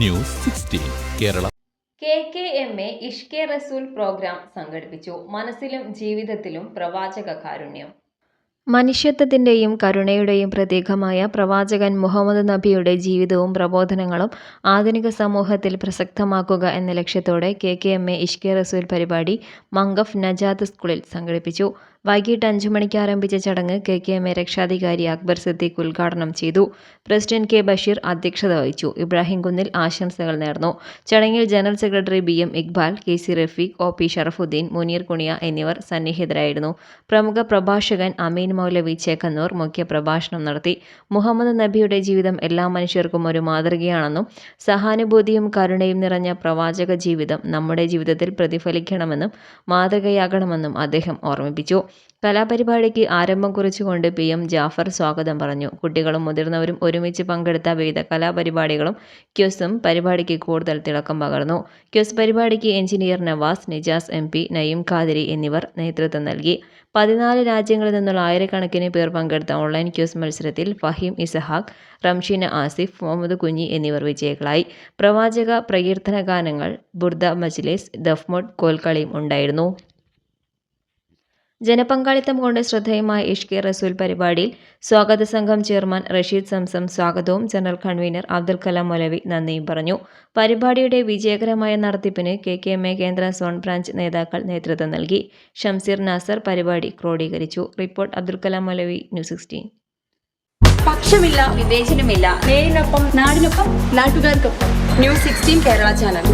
News sixteen Kerala. K K M A Ishqe Rasool program സംഘടിപ്പിച്ചു. മനസ്സിലും ജീവിതത്തിലും പ്രവാചക കാരുണ്യം. മനുഷ്യത്വത്തിന്റെയും കരുണയുടെയും പ്രതീകമായ പ്രവാചകൻ മുഹമ്മദ് നബിയുടെ ജീവിതവും പ്രബോധനങ്ങളും ആധുനിക സമൂഹത്തിൽ പ്രസക്തമാക്കുക എന്ന ലക്ഷ്യത്തോടെ K K M A Ishqe Rasool പരിപാടി മങ്കഫ് നജാത്ത് സ്കൂളിൽ സംഘടിപ്പിച്ചു. വൈകിട്ട് അഞ്ചു മണിക്ക് ആരംഭിച്ച ചടങ്ങ് കെ കെ എം എ രക്ഷാധികാരി അക്ബർ സിദ്ദീഖ് ഉദ്ഘാടനം ചെയ്തു. പ്രസിഡന്റ് കെ ബഷീർ അധ്യക്ഷത വഹിച്ചു. ഇബ്രാഹിം കുന്നിൽ ആശംസകൾ നേർന്നു. ചടങ്ങിൽ general secretary B M Iqbal K C Rafeeq O P Sharafuddin Muneer Kuniya എന്നിവർ സന്നിഹിതരായിരുന്നു. പ്രമുഖ പ്രഭാഷകൻ അമീൻ മൗലവി ചേക്കന്നൂർ മുഖ്യ പ്രഭാഷണം നടത്തി. മുഹമ്മദ് നബിയുടെ ജീവിതം എല്ലാ മനുഷ്യർക്കും ഒരു മാതൃകയാണെന്നും സഹാനുഭൂതിയും കരുണയും നിറഞ്ഞ പ്രവാചക ജീവിതം നമ്മുടെ ജീവിതത്തിൽ പ്രതിഫലിക്കണമെന്നും മാതൃകയാകണമെന്നും അദ്ദേഹം ഓർമ്മിപ്പിച്ചു. കലാപരിപാടിക്ക് ആരംഭം കുറിച്ചുകൊണ്ട് പി എം ജാഫർ സ്വാഗതം പറഞ്ഞു. കുട്ടികളും മുതിർന്നവരും ഒരുമിച്ച് പങ്കെടുത്ത വിവിധ കലാപരിപാടികളും ക്യൂസും പരിപാടിക്ക് കൂടുതൽ തിളക്കം പകർന്നു. ക്യൂസ് പരിപാടിക്ക് engineer Navas Nijas M P Nayeem Qadiri എന്നിവർ നേതൃത്വം നൽകി. പതിനാല് രാജ്യങ്ങളിൽ നിന്നുള്ള ആയിരക്കണക്കിന് പേർ പങ്കെടുത്ത ഓൺലൈൻ ക്യൂസ് മത്സരത്തിൽ ഫഹീം ഇസഹാഖ് റംഷീന ആസിഫ് മുഹമ്മദ് കുഞ്ഞി എന്നിവർ വിജയികളായി. പ്രവാചക പ്രകീർത്തന ഗാനങ്ങൾ ബുർദ മജ്ലിസ് ദഫ്മോട്ട് കോൽക്കളിയും ഉണ്ടായിരുന്നു. ജനപങ്കാളിത്തം കൊണ്ട് ശ്രദ്ധേയമായ ഇഷ്കെ റസൂൽ പരിപാടിയിൽ സ്വാഗത സംഘം ചെയർമാൻ റഷീദ് സംസം സ്വാഗതവും ജനറൽ കൺവീനർ അബ്ദുൽ കലാം മൊലവി നന്ദിയും പറഞ്ഞു. പരിപാടിയുടെ വിജയകരമായ നടത്തിപ്പിന് കെ കെ എം എ കേന്ദ്ര സോൺ ബ്രാഞ്ച് നേതാക്കൾ നേതൃത്വം നൽകി. ഷംസീർ നാസർ പരിപാടി ക്രോഡീകരിച്ചു. Report Abdul Kalam Moulavi news sixteen. പക്ഷമില്ല വിവേചനമില്ല. നേരിനൊപ്പം നാടിനൊപ്പം നാട്ടുകാർക്കൊപ്പം. News sixteen Kerala channel.